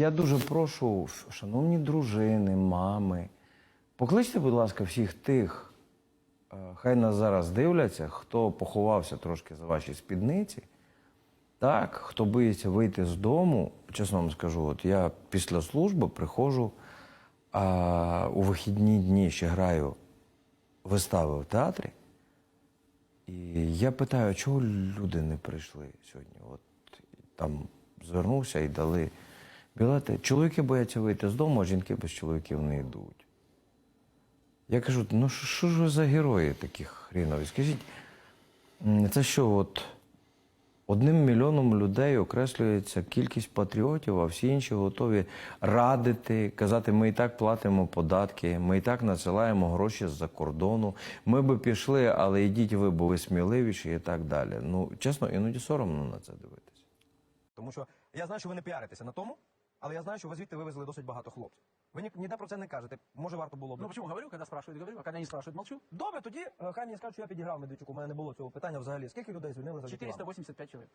Я дуже прошу, шановні дружини, мами, покличте, будь ласка, всіх тих, е, хай нас зараз дивляться, хто поховався трошки за ваші спідниці. Так, хто боїться вийти з дому, чесно вам скажу, от я після служби приходжу, у вихідні дні ще граю вистави в театрі. І я питаю, чого люди не прийшли сьогодні? От там звернувся і дали білети. Чоловіки бояться вийти з дому, а жінки без чоловіків не йдуть. Я кажу, ну що- ж ви за герої такі хрінові? Скажіть, це що, от одним мільйоном людей окреслюється кількість патріотів, а всі інші готові радити, казати, ми і так платимо податки, ми і так надсилаємо гроші з-за кордону. Ми би пішли, але йдіть ви, бо ви сміливіші і так далі. Ну, чесно, іноді соромно на це дивитися. Тому що я знаю, що ви не піаритеся на тому, але я знаю, що ви звідти вивезли досить багато хлопців. Ви ні- ніде про це не кажете. Може, варто було б. Ну почему говорю, когда спрашивают, говорю, а когда не спрашивают, молчу. Добре, тоді е, хай мені скажуть, що я підіграв Медведчуку. У мене не було цього питання взагалі. Скільки людей звільнили за 485 человек.